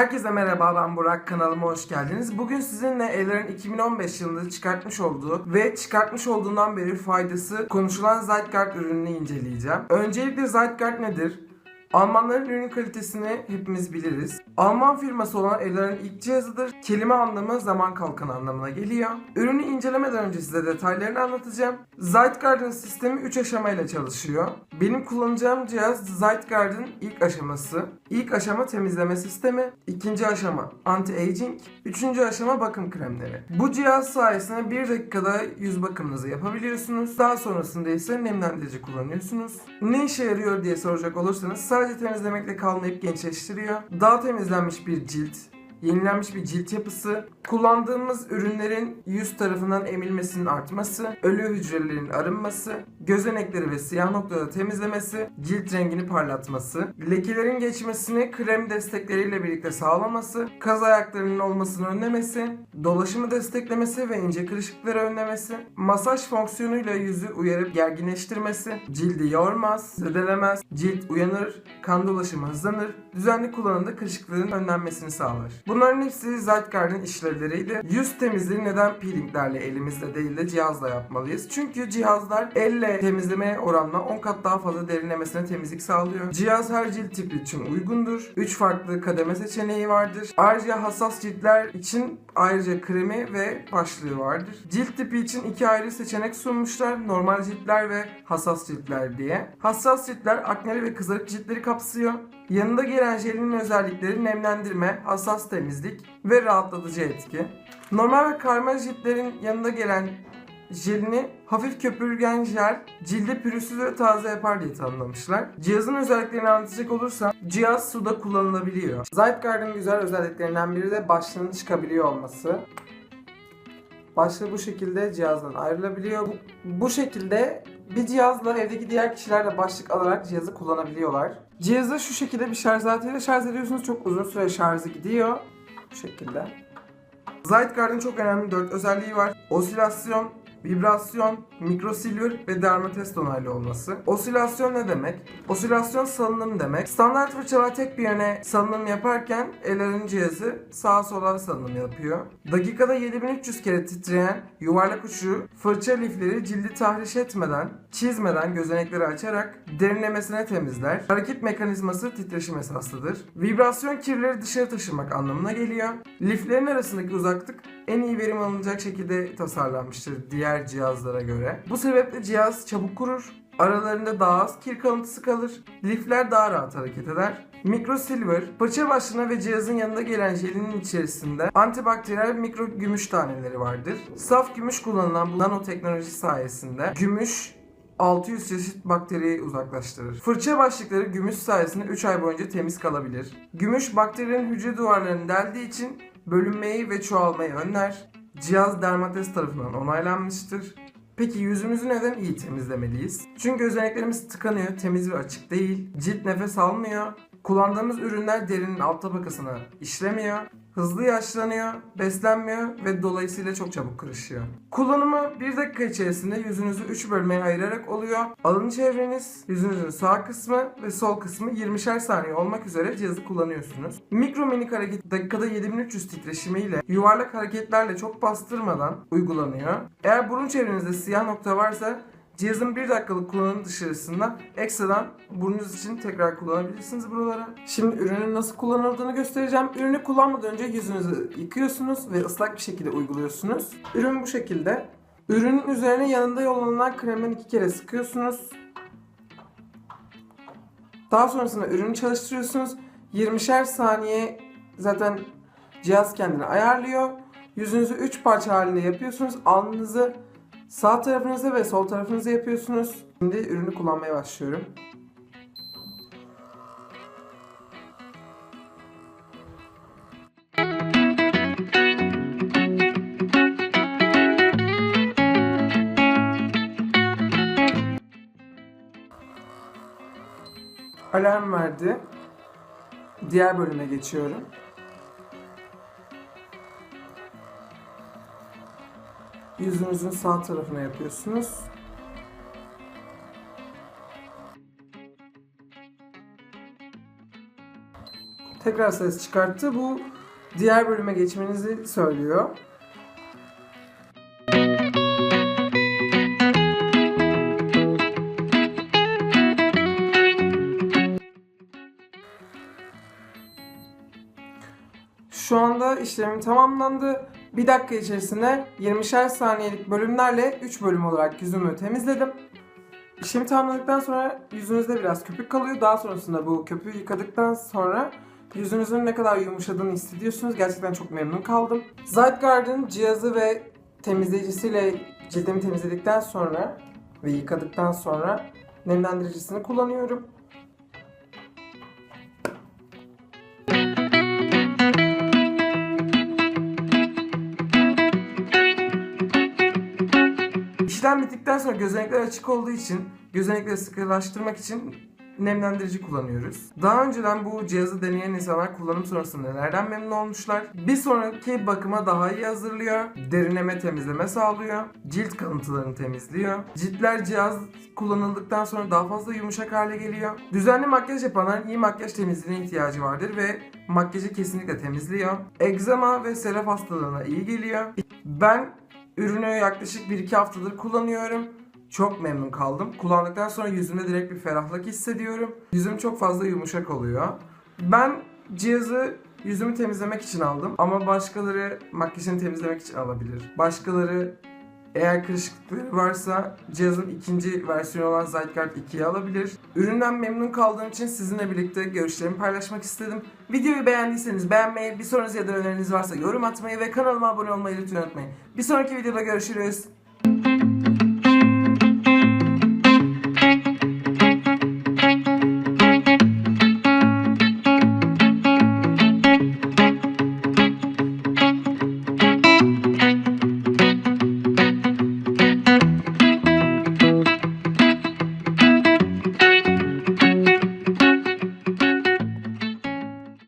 Herkese merhaba ben Burak kanalıma hoş geldiniz. Bugün sizinle Eller'in 2015 yılında çıkartmış olduğu ve çıkartmış olduğundan beri faydası konuşulan Zeitgeist ürününü inceleyeceğim. Öncelikle Zeitgeist nedir? Almanların ürün kalitesini hepimiz biliriz. Alman firması olan Eller'in ilk cihazıdır. Kelime anlamı zaman kalkanı anlamına geliyor. Ürünü incelemeden önce size detaylarını anlatacağım. Zeitgeist'in sistemi 3 aşamayla çalışıyor. Benim kullanacağım cihaz Zeitgeist'in ilk aşaması. İlk aşama temizleme sistemi, ikinci aşama anti-aging, üçüncü aşama bakım kremleri. Bu cihaz sayesinde 1 dakikada yüz bakımınızı yapabiliyorsunuz. Daha sonrasında ise nemlendirici kullanıyorsunuz. Ne işe yarıyor diye soracak olursanız sadece temizlemekle kalmayıp gençleştiriyor. Daha temizlenmiş bir cilt, yenilenmiş bir cilt yapısı, kullandığımız ürünlerin yüz tarafından emilmesinin artması, ölü hücrelerin arınması, gözenekleri ve siyah noktaları temizlemesi, cilt rengini parlatması, lekelerin geçmesini krem destekleriyle birlikte sağlaması, kaz ayaklarının olmasını önlemesi, dolaşımı desteklemesi ve ince kırışıkları önlemesi, masaj fonksiyonuyla yüzü uyarıp gerginleştirmesi, cildi yormaz, zedelemez, cilt uyanır, kan dolaşımı hızlanır, düzenli kullanımda kırışıklığın önlenmesini sağlar. Bunların hepsi Zeitgeist'in işlevleriydi. Yüz temizliği neden peelinglerle elimizle değil de cihazla yapmalıyız? Çünkü cihazlar elle temizlemeye oranla 10 kat daha fazla derinlemesine temizlik sağlıyor. Cihaz her cilt tipi için uygundur. 3 farklı kademe seçeneği vardır. Ayrıca hassas ciltler için ayrıca kremi ve başlığı vardır. Cilt tipi için iki ayrı seçenek sunmuşlar. Normal ciltler ve hassas ciltler diye. Hassas ciltler akneli ve kızarık ciltleri kapsıyor. Yanında gelen jelin özellikleri nemlendirme, hassas temizlik ve rahatlatıcı etki. Normal ve karma ciltlerin yanında gelen jelini hafif köpürgen jel, cildi pürüzsüz ve taze yapar diye tanımlamışlar. Cihazın özelliklerini anlatacak olursam, cihaz suda kullanılabiliyor. Zeitgeist'in güzel özelliklerinden biri de başlığının çıkabiliyor olması. Başlığı bu şekilde cihazdan ayrılabiliyor. Bu, bu şekilde bir cihazla evdeki diğer kişiler de başlık alarak cihazı kullanabiliyorlar. Cihazı şu şekilde bir şarj aletiyle şarj ediyorsunuz. Çok uzun süre şarjı gidiyor. Bu şekilde. Zeitgeist'in çok önemli 4 özelliği var. Osilasyon, vibrasyon, mikrosilver ve dermatest onaylı olması. Osilasyon ne demek? Osilasyon salınım demek. Standart fırçalar tek bir yöne salınım yaparken Eller'in cihazı sağa sola salınım yapıyor. Dakikada 7300 kere titreyen yuvarlak uçlu fırça lifleri cildi tahriş etmeden, çizmeden gözenekleri açarak derinlemesine temizler. Hareket mekanizması titreşim esaslıdır. Vibrasyon kirleri dışarı taşımak anlamına geliyor. Liflerin arasındaki uzaklık en iyi verim alınacak şekilde tasarlanmıştır diğer cihazlara göre. Bu sebeple cihaz çabuk kurur, aralarında daha az kir kalıntısı kalır, lifler daha rahat hareket eder. Microsilver, fırça başlığına ve cihazın yanında gelen jelinin içerisinde antibakteriyel mikro gümüş taneleri vardır. Saf gümüş kullanılan bu nanoteknoloji sayesinde gümüş 600 çeşit bakteriyi uzaklaştırır. Fırça başlıkları gümüş sayesinde 3 ay boyunca temiz kalabilir. Gümüş bakterilerin hücre duvarlarını deldiği için bölünmeyi ve çoğalmayı önler. Cihaz dermatez tarafından onaylanmıştır. Peki yüzümüzü neden iyi temizlemeliyiz? Çünkü gözeneklerimiz tıkanıyor, temiz ve açık değil. Cilt nefes almıyor. Kullandığımız ürünler derinin alt tabakasına işlemiyor. Hızlı yaşlanıyor, beslenmiyor ve dolayısıyla çok çabuk kırışıyor. Kullanımı 1 dakika içerisinde yüzünüzü 3 bölmeye ayırarak oluyor. Alın çevreniz, yüzünüzün sağ kısmı ve sol kısmı 20'şer saniye olmak üzere cihazı kullanıyorsunuz. Mikro minik hareket dakikada 7300 titreşimiyle yuvarlak hareketlerle çok bastırmadan uygulanıyor. Eğer burun çevrenizde siyah nokta varsa Cihazın 1 dakikalık kullanım dışarısında ekstradan burnunuz için tekrar kullanabilirsiniz buralara. Şimdi ürünün nasıl kullanıldığını göstereceğim. Ürünü kullanmadan önce yüzünüzü yıkıyorsunuz ve ıslak bir şekilde uyguluyorsunuz. Ürün bu şekilde. Ürünün üzerine yanında yollanan kremden iki kere sıkıyorsunuz. Daha sonrasında ürünü çalıştırıyorsunuz. 20'şer saniye zaten cihaz kendini ayarlıyor. Yüzünüzü 3 parça halinde yapıyorsunuz. Alnınızı Sağ tarafınıza ve sol tarafınıza yapıyorsunuz. Şimdi ürünü kullanmaya başlıyorum. Alarm verdi. Diğer bölüme geçiyorum. Yüzünüzün sağ tarafına yapıyorsunuz. tekrar ses çıkarttı. Bu diğer bölüme geçmenizi söylüyor. Şu anda işlemim tamamlandı. Bir dakika içerisinde 20'şer saniyelik bölümlerle 3 bölüm olarak yüzümü temizledim. İşlemi tamamladıktan sonra yüzünüzde biraz köpük kalıyor. Daha sonrasında bu köpüğü yıkadıktan sonra yüzünüzün ne kadar yumuşadığını hissediyorsunuz. Gerçekten çok memnun kaldım. Zytguard'ın cihazı ve temizleyicisiyle cildimi temizledikten sonra ve yıkadıktan sonra nemlendiricisini kullanıyorum. İşlem bittikten sonra gözenekler açık olduğu için gözenekleri sıkılaştırmak için nemlendirici kullanıyoruz. Daha önceden bu cihazı deneyen insanlar kullanım sonrasında nelerden memnun olmuşlar? Bir sonraki bakıma daha iyi hazırlıyor. Derinleme temizleme sağlıyor. Cilt kalıntılarını temizliyor. Ciltler cihaz kullanıldıktan sonra daha fazla yumuşak hale geliyor. Düzenli makyaj yapanların iyi makyaj temizliğine ihtiyacı vardır ve makyajı kesinlikle temizliyor. Egzama ve seraf hastalığına iyi geliyor. Ben ürünü yaklaşık 1-2 haftadır kullanıyorum. Çok memnun kaldım. Kullandıktan sonra yüzümde direkt bir ferahlık hissediyorum. Yüzüm çok fazla yumuşak oluyor. Ben cihazı yüzümü temizlemek için aldım ama başkaları makyajını temizlemek için alabilir. Başkaları eğer kırışıklıkları varsa cihazın ikinci versiyonu olan Zytguard 2'yi alabilir. Üründen memnun kaldığım için sizinle birlikte görüşlerimi paylaşmak istedim. Videoyu beğendiyseniz beğenmeyi, bir sorunuz ya da öneriniz varsa yorum atmayı ve kanalıma abone olmayı lütfen unutmayın. Bir sonraki videoda görüşürüz.